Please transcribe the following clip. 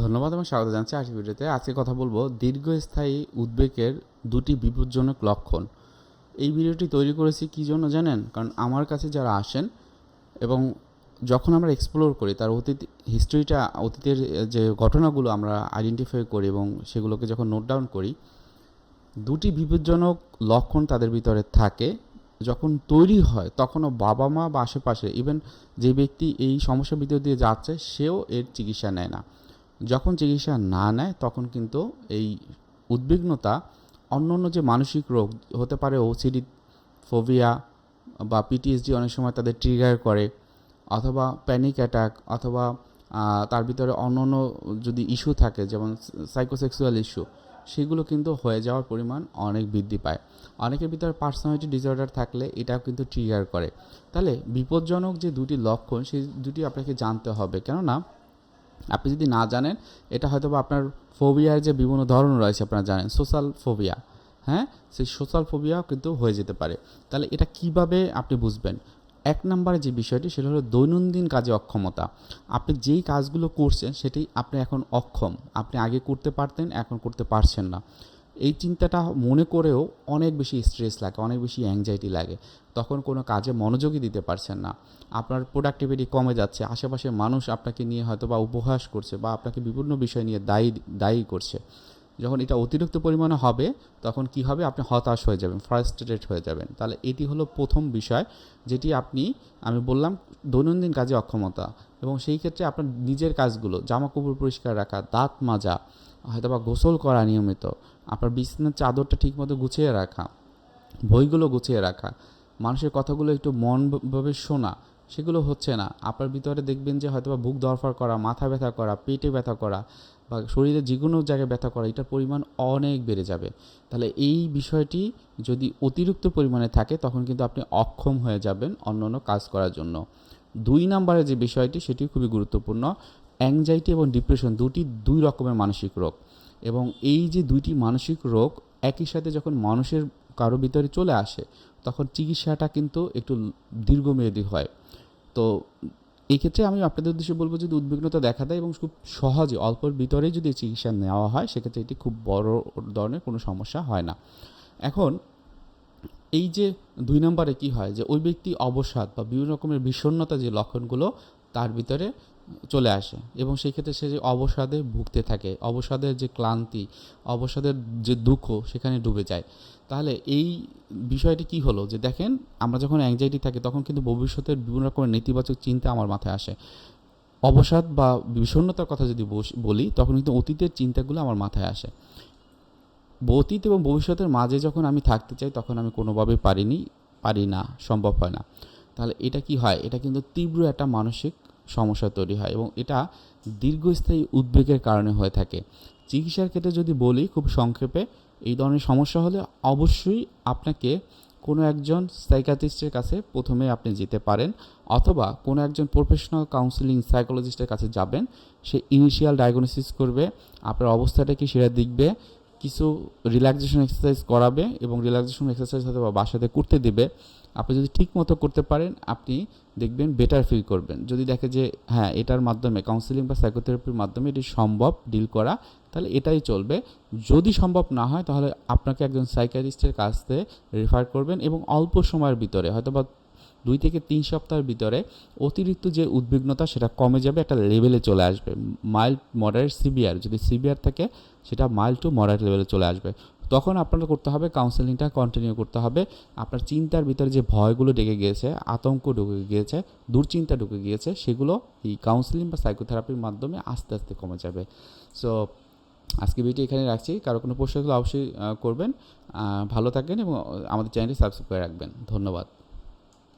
ধন্যবাদ এবং স্বাগত জানাচ্ছি আজকের ভিডিওতে। আজকে কথা বলব দীর্ঘস্থায়ী উদ্বেগের দুটি বিপজ্জনক লক্ষণ। এই ভিডিওটি তৈরি করেছি কী জন্য জানেন? কারণ আমার কাছে যারা আসেন এবং যখন আমরা এক্সপ্লোর করি, তার অতীত হিস্ট্রিটা অতীতের যে ঘটনাগুলো আমরা আইডেন্টিফাই করি এবং সেগুলোকে যখন নোট ডাউন করি, দুটি বিপজ্জনক লক্ষণ তাদের ভিতরে থাকে। যখন তৈরি হয়, তখনও বাবা মা বা আশেপাশে ইভেন যে ব্যক্তি এই সমস্যার ভিতর দিয়ে যাচ্ছে, সেও এর চিকিৎসা নেয় না। যখন চিকিৎসা না নেয়, তখন কিন্তু এই উদ্বিগ্নতা অন্য অন্য যে মানসিক রোগ, হতে পারে ওসিডি ফোবিয়া বা পিটিএসডি অনেক সময় তাদের ট্রিগার করে, অথবা প্যানিক অ্যাটাক অথবা তার ভিতরে অন্য অন্য যদি ইস্যু থাকে, যেমন সাইকোসেক্সুয়াল ইস্যু সেগুলো কিন্তু হয়ে যাওয়ার পরিমাণ অনেক বৃদ্ধি পায়। অনেকের ভিতরে পার্সোনালিটি ডিসঅর্ডার থাকলে এটাও কিন্তু ট্রিগার করে। তাহলে বিপজ্জনক যে দুটি লক্ষণ, সেই দুটি আপনাকে জানতে হবে। কেননা, আপনি যদি না জানেন, এটা হয়তো বা আপনার ফোবিয়ার যে বিভিন্ন ধরন রয়েছে, আপনারা জানেন সোশ্যাল ফোবিয়া হ্যাঁ? সেই সোশ্যাল ফোবিয়াও কিন্তু হয়ে যেতে পারে। তাহলে এটা কীভাবে আপনি বুঝবেন? এক নম্বরে যে বিষয়টি, সেটা হলো দৈনন্দিন কাজে অক্ষমতা। আপনি যেই কাজগুলো করছেন, সেটি আপনি এখন অক্ষম। আপনি আগে করতে পারতেন, এখন করতে পারছেন না। এই চিন্তাটা মনে করেও অনেক বেশি স্ট্রেস লাগে, অনেক বেশি অ্যাংজাইটি লাগে। তখন কোনো কাজে মনোযোগই দিতে পারছেন না। আপনার প্রোডাক্টিভিটি কমে যাচ্ছে, আশেপাশের মানুষ আপনাকে নিয়ে হয়তো বা উপহাস করছে বা আপনাকে বিভিন্ন বিষয় নিয়ে দায়ী দায়ী করছে। যখন এটা অতিরিক্ত পরিমাণে হবে, তখন কি হবে? আপনি হতাশ হয়ে যাবেন ফ্রাস্ট্রেটেড হয়ে যাবেন। তাহলে এটি হলো প্রথম বিষয় যেটি আপনি, আমি বললাম, দৈনন্দিন কাজে অক্ষমতা এবং সেই ক্ষেত্রে আপনার নিজের কাজগুলো জামা কাপড় পরিষ্কার রাখা, দাঁত মাজা হয়তো বা গোসল করা নিয়মিত, আপনার বিছানার চাদরটা ঠিকমতো গুছিয়ে রাখা, বইগুলো গুছিয়ে রাখা, মানুষের কথাগুলো একটু মনভাবে শোনা, সেগুলো হচ্ছে না। আপনার ভিতরে দেখবেন যে হয়তো বা বুক দরফার করা, মাথা ব্যথা করা, পেটে ব্যথা করা বা শরীরে যে কোনো জায়গায় ব্যথা করা, এটার পরিমাণ অনেক বেড়ে যাবে। তাহলে এই বিষয়টি যদি অতিরিক্ত পরিমাণে থাকে, তখন কিন্তু আপনি অক্ষম হয়ে যাবেন অন্য অন্য কাজ করার জন্য। দুই নম্বরে যে বিষয়টি, সেটি খুবই গুরুত্বপূর্ণ। অ্যাংজাইটি এবং ডিপ্রেশন দুটি দুই রকমের মানসিক রোগ। এবং এই যে দুইটি মানসিক রোগ, একই সাথে যখন মানুষের কারও ভিতরে চলে আসে, তখন চিকিৎসাটা কিন্তু একটু দীর্ঘমেয়াদী হয়। তো এই ক্ষেত্রে আমি আপনাদের উদ্দেশ্যে বলব যদি উদ্বিগ্নতা দেখা দেয় এবং খুব সহজে অল্পর ভিতরে যদি চিকিৎসা নেওয়া হয়, সেক্ষেত্রে এটি খুব বড় ধরনের কোনো সমস্যা হয় না। এখন এই যে দুই নম্বরে কি হয় যে, ওই ব্যক্তি অবসাদ বা বিভিন্ন রকমের বিষণ্ণতা যে লক্ষণগুলো, তার ভিতরে চলে আসে এবং সেই ক্ষেত্রে সে যে অবসাদে ভুগতে থাকে, অবসাদের যে ক্লান্তি, অবসাদের যে দুঃখ সেখানে ডুবে যায়। তাহলে এই বিষয়টি কি হলো? যে দেখেন, আমরা যখন অ্যাংজাইটি থাকি, তখন কিন্তু ভবিষ্যতের বিভিন্ন রকমের নেতিবাচক চিন্তা আমার মাথায় আসে। অবসাদ বা বিষণ্ণতার কথা যদি বলি, তখন কিন্তু অতীতের চিন্তাগুলো আমার মাথায় আসে। অতীত এবং ভবিষ্যতের মাঝে যখন আমি থাকতে চাই, তখন আমি কোনোভাবে পারিনি, পারি না, সম্ভব হয় না। তাহলে এটা কি হয়? এটা কিন্তু তীব্র একটা মানসিক সমস্যা তৈরি হয় এবং এটা দীর্ঘস্থায়ী উদ্বেগের কারণে হয়ে থাকে। চিকিৎসার ক্ষেত্রে যদি বলি খুব সংক্ষেপে, এই ধরনের সমস্যা হলে অবশ্যই আপনাকে কোনো একজন সাইকাটিস্টের কাছে প্রথমে আপনি যেতে পারেন অথবা কোনো একজন প্রফেশনাল কাউন্সিলিং সাইকোলজিস্টের কাছে যাবেন। সে ইনিশিয়াল ডায়াগনোসিস করবে, আপনার অবস্থাটা কি সেটা দেখবে, কিছু রিল্যাক্সেশন এক্সারসাইজ করাবে এবং রিল্যাক্সেশন এক্সারসাইজ হয়তো বা বাসাতে করতে দিবে। আপনি যদি ঠিক মতো করতে পারেন, আপনি দেখবেন বেটার ফিল করবেন। যদি দেখে যে হ্যাঁ এটার মাধ্যমে কাউন্সিলিং বা সাইকোথেরাপির মাধ্যমে এটি সম্ভব ডিল করা, তাহলে এটাই চলবে। যদি সম্ভব না হয়, তাহলে আপনাকে একজন সাইকারিস্টের কাছ রেফার করবেন এবং অল্প সময়ের ভিতরে হয়তো বা দুই থেকে তিন সপ্তাহের ভিতরে অতিরিক্ত যে উদ্বিগ্নতা, সেটা কমে যাবে, একটা লেভেলে চলে আসবে। মাইল্ড মডারেট সিভিয়ার যদি সিভিয়ার থাকে, সেটা মাইল্ড টু মডারেট লেভেলে চলে আসবে। তখন আপনার করতে হবে কাউন্সেলিংটা কন্টিনিউ করতে হবে। আপনার চিন্তার ভিতরে যে ভয়গুলো ডেকে গিয়েছে, আতঙ্ক ঢুকে গিয়েছে, দুশ্চিন্তা ঢুকে গিয়েছে, সেগুলো এই কাউন্সেলিং বা সাইকোথেরাপির মাধ্যমে আস্তে আস্তে কমে যাবে। সো আজকে ভিডিও এখানে রাখছি। কারও কোনো প্রশ্ন অবশ্যই করবেন। ভালো থাকবেন এবং আমাদের চ্যানেলটি সাবস্ক্রাইব করে রাখবেন। ধন্যবাদ।